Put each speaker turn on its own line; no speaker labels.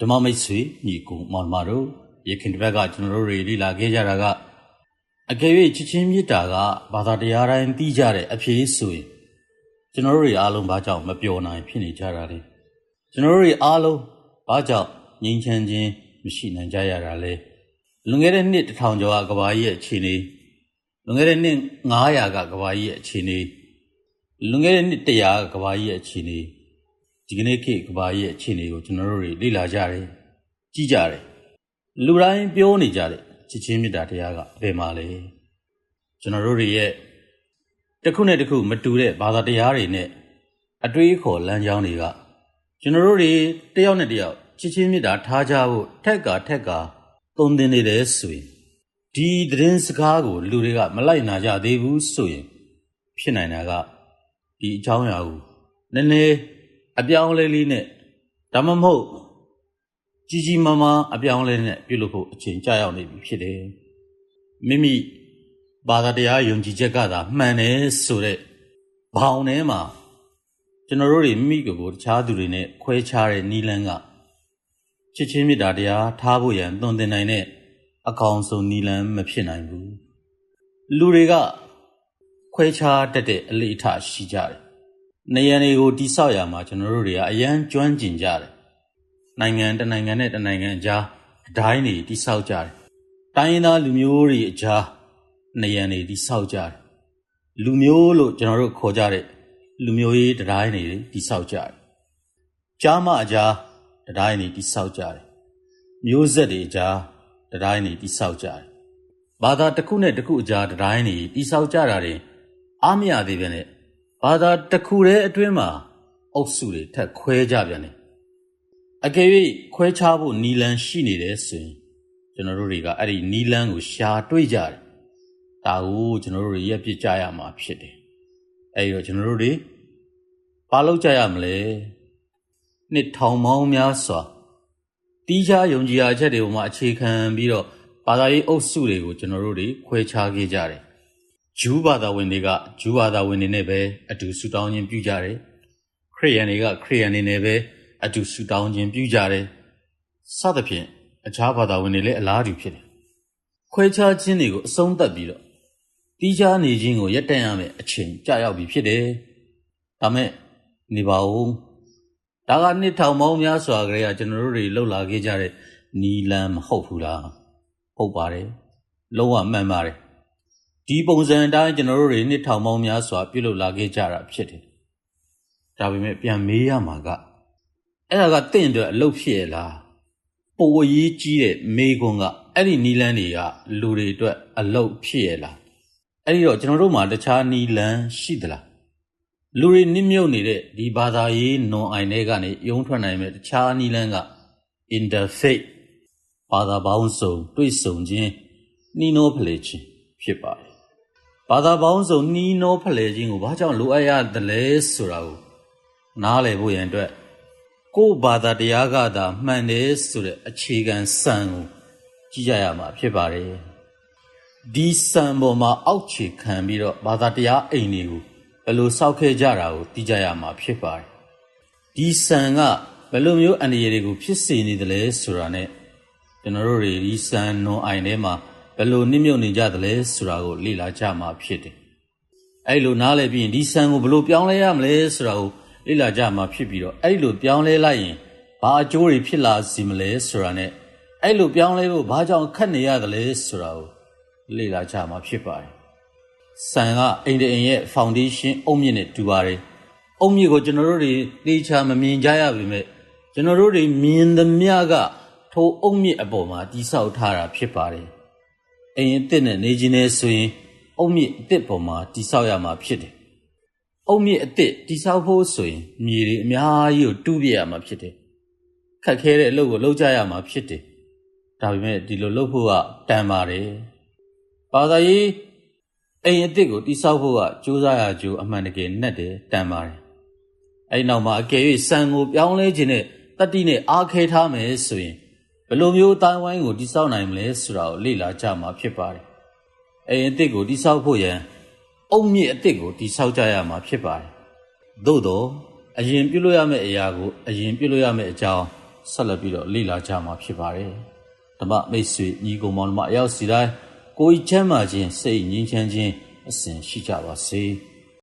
ဓမ္မမိတ်ဆွေညီကိုမောင်မတို့ရခင်တစ်ပတ်ကကျွန်တော်တို့တွေလေ့လာခဲ့ကြတာကအကယ်၍ချစ်ချင်းမေတ္တာကဘာသာတရားတိုင်းသိကြတဲ့အဖြစ်ဆိုရင်ကျွန်တော်တို့တွေအားလုံးဘာကြောင့်မပျော်နိုင်ဖြစ်နေကြတာလဲကျွန်တော်တို့တွေအားလုံးဘာကြောင့်ငြိမ်းချမ်းခြင်းမရှိနိုင်ကြရတာလဲလွန်ခဲ့တဲ့နှစ်1000ကျော်ကကဘာကြီးရဲ့အခြေအနေလွန်ခဲ့တဲ့နှစ်900ကကဘာကြီးရဲ့အခြေအနေလွန်ခဲ့တဲ့နှစ်100ကကဘာကြီးရဲ့အခြေအနေ ဒီကနေ့ခေတ်ကဘာကြီးရဲ့အခြေအနေကိုကျွန်တော်တို့တွေလေ့လာကြတယ်ကြည့်ကြတယ်လူတိုင်းပြောနေကြတယ်ချစ်ချင်းမေတ္တာတရားကဘယ်မှာလဲကျွန်တော်တို့တွေရဲ့တစ်ခုနဲ့တစ်ခုမတူတဲ့ဘာသာတရားတွေနဲ့အတွေးခေါ်လမ်းကြောင်းတွေကကျွန်တော်တို့တွေတယောက်နဲ့တယောက်ချစ်ချင်းမေတ္တာထားကြဖို့ထက်ကထက်ကသုံးသင်နေတယ်ဆိုရင်ဒီသတင်းစကားကိုလူတွေကမလိုက်နာကြသေးဘူးဆိုရင် ဖြစ်နိုင်တာကဒီအကြောင်းအရာကိုနည်းနည်း အပြောင်းအလဲလေးနဲ့ဒါမှမဟုတ်ကြီးကြီးမားမားအပြောင်းအလဲနဲ့ပြုလုပ်ဖို့အချိန်ကြာရောက်နေပြီဖြစ်တယ်မိမိဘာသာတရားယုံကြည်ချက်ကသာမှန်တယ်ဆိုတဲ့ဘောင်ထဲမှာကျွန်တော်တို့တွေမိမိကိုယ်ကိုတခြားသူတွေနဲ့ခွဲခြားတဲ့နီလန်းကချစ်ချင်းမေတ္တာတရားထားဖို့ရန်သွန်သင်နိုင်တဲ့အကောင်ဆုံးနီလန်းမဖြစ်နိုင်ဘူးလူတွေကခွဲခြားတတ်တဲ့အလေအထရှိကြတယ် နေရန်တွေကိုတိဆောက်ရမှာကျွန်တော်တို့တွေကအရန်ကျွမ်းကျင်ကြတယ်နိုင်ငံတနိုင်ငံနဲ့တနိုင်ငံအကြားအတိုင်းတွေတိဆောက်ကြတယ်တိုင်းရင်းသားလူမျိုးတွေအကြားနေရန်တွေတိဆောက်ကြတယ်လူမျိုးလို့ကျွန်တော်တို့ခေါ်ကြတဲ့လူမျိုးရေးတိုင်းတွေတိဆောက်ကြတယ်ကြားမအကြားတိုင်းတွေတိဆောက်ကြတယ်မျိုးဆက်တွေအကြားတိုင်းတွေတိဆောက်ကြတယ်ဘာသာတစ်ခုနဲ့တစ်ခုအကြားတိုင်းတွေတိဆောက်ကြတာတွေအားမရသေးပဲနဲ့ ဘာသာတစ်ခုတည်းအတွင်းမှာအုပ်စုတွေထက်ခွဲကြပြန်တယ်အကယ်၍ခွဲခြားဖို့နီလန်းရှိနေတယ်ဆိုရင်ကျွန်တော်တို့တွေကအဲ့ဒီနီလန်းကိုရှာတွေ့ကြတယ်ဒါကိုကျွန်တော်တို့တွေရက်ပြစ်ကြရမှာဖြစ်တယ်အဲ့ဒီတော့ကျွန်တော်တို့တွေဘာလုပ်ကြရမလဲနှစ်ထောင်ပေါင်းများစွာတီးခြားယုံကြည်ရာချက်တွေပေါ်မှာအခြေခံပြီးတော့ဘာသာရေးအုပ်စုတွေကိုကျွန်တော်တို့တွေခွဲခြားခဲ့ကြတယ် ဂျူးဘာသာဝင်တွေကဂျူးဘာသာဝင်တွေနဲ့ပဲအတူဆူတောင်းခြင်းပြုကြတယ်ခရစ်ယာန်တွေကခရစ်ယာန်တွေနဲ့ပဲအတူဆူတောင်းခြင်းပြုကြတယ်စသဖြင့်အခြားဘာသာဝင်တွေလည်းအလားတူဖြစ်တယ်ခွဲခြားခြင်းတွေကိုအဆုံးသတ်ပြီးတော့တီးခြားနေခြင်းကိုရပ်တန့်ရမယ်အချိန်ကြာရောက်ပြီဖြစ်တယ်ဒါမဲ့နေပါဦးဒါကနှစ်ထောင်ပေါင်းများစွာကလေးကကျွန်တော်တို့တွေလှုပ်လာခဲ့ကြတဲ့နီလန်မဟုတ်ဘူးလားဟုတ်ပါတယ်လုံးဝမှန်ပါတယ် ဒီပုံစံအတိုင်းကျွန်တော်တို့တွေနှစ်ထောင်ပေါင်းများစွာပြုလုပ်လာခဲ့ကြတာဖြစ်တယ်ဒါပေမဲ့ပြန်မေးရမှာကအဲ့ဒါကတင့်အတွက်အလုပ်ဖြစ်ရလားပိုအရေးကြီးတဲ့မေးခွန်းကအဲ့ဒီနီလန်းတွေကလူတွေအတွက်အလုပ်ဖြစ်ရလားအဲ့ဒီတော့ကျွန်တော်တို့မှာတခြားနီလန်းရှိသလားလူတွေနစ်မြုပ်နေတဲ့ဒီဘာသာရေးနွန်အိုင်တွေကနေယုံထွက်နိုင်မဲ့တခြားနီလန်းက interfaith ဘာသာပေါင်းစုံတွေ့ဆုံခြင်းနှီးနှောဖလှယ်ခြင်း ဖြစ်ပါတယ်ဘာသာပေါင်းစုံနှီးနှောဖလှယ်ခြင်းကိုဘာကြောင့်လိုအပ်ရသလဲဆိုတာကိုနားလည်ဖို့ရန်အတွက်ကိုယ်ဘာသာတရားကသာမှန်တယ်ဆိုတဲ့အခြေခံစံကိုကြည့်ကြရမှာဖြစ်ပါတယ်ဒီစံပေါ်မှာအောက်ခြေခံပြီးတော့ဘာသာတရားအိမ်တွေကိုဘယ်လိုစောက်ခဲ့ကြတာကိုသိကြရမှာဖြစ်ပါတယ်ဒီစံကဘယ်လိုမျိုးအန္တရာယ်တွေကိုဖြစ်စေနေသလဲဆိုတာ ਨੇ ကျွန်တော်တို့တွေဒီစံနွန်အိုင်ထဲမှာဘ ယ်လိုနှိမ့်မြုပ်နေကြသလဲဆိုတာကိုလေ့လာကြမှာဖြစ်တယ်အဲ့လိုနားလည်ပြီးရင်ဒီစံကိုဘယ်လိုပြောင်းလဲရမလဲဆိုတာကိုလေ့လာကြမှာဖြစ်ပြီးတော့အဲ့လိုပြောင်းလဲလိုက်ရင်ဘာအကျိုးတွေဖြစ်လာစီမလဲဆိုတာ ਨੇ အဲ့လိုပြောင်းလဲဖို့ဘာကြောင့်ခက်နေရသလဲဆိုတာကိုလေ့လာကြမှာဖြစ်ပါတယ်။ဆန်ကအိမ်တအိမ်ရဲ့ foundation အုတ်မြစ်နဲ့တူပါတယ်။အုတ်မြစ်ကိုကျွန်တော်တို့တွေသိချာမမြင်ကြရပါပဲ။ကျွန်တော်တို့တွေမြင်သမျှကထိုအုတ်မြစ်အပေါ်မှာတိဆောက်ထားတာဖြစ်ပါတယ်။ အိမ်အစ်စ်နဲ့နေခြင်းနဲ့ဆိုရင် အုတ်မြစ်အစ်စ်ပေါ်မှာတိဆောက်ရမှာဖြစ်တယ်အုတ်မြစ်အစ်စ်တိဆောက်ဖို့ဆိုရင်မြေတွေအများကြီးကိုတူးပြရမှာဖြစ်တယ်ခက်ခဲတဲ့အလုပ်ကိုလုပ်ကြရမှာဖြစ်တယ်ဒါပေမဲ့ဒီလိုလုပ်ဖို့ကတန်ပါတယ်ဘာသာရေးအိမ်အစ်စ်ကိုတိဆောက်ဖို့ကစူးစမ်းရကြိုးအမှန်တကယ်နဲ့တယ်တန်ပါတယ်အဲ့နောက်မှာအကယ်၍စံကိုပြောင်းလဲခြင်းနဲ့တတိနဲ့အားခဲထားမယ်ဆိုရင် ဘယ်လိုမျိုးတိုင်းဝိုင်းကိုတိဆောက်နိုင်မလဲဆိုတာကိုလေ့လာကြမှာဖြစ်ပါတယ်အိမ်အစ်စ်ကိုတိဆောက်ဖို့ရန်အုံမြင့်အစ်စ်ကိုတိဆောက်ကြရမှာဖြစ်ပါတယ်။သို့တော့အရင်ပြုလို့ရမယ့်အရာကိုအရင်ပြုလို့ရမယ့်အကြောင်းဆက်လက်ပြီးတော့လေ့လာကြမှာဖြစ်ပါတယ်ဓမ္မမိတ်ဆွေညီကောင်မောင်တို့အရောက်စီတိုင်းကိုယ်ချမ်းသာခြင်းစိတ်ငြိမ်းချမ်းခြင်းအစဉ်ရှိကြပါစေ။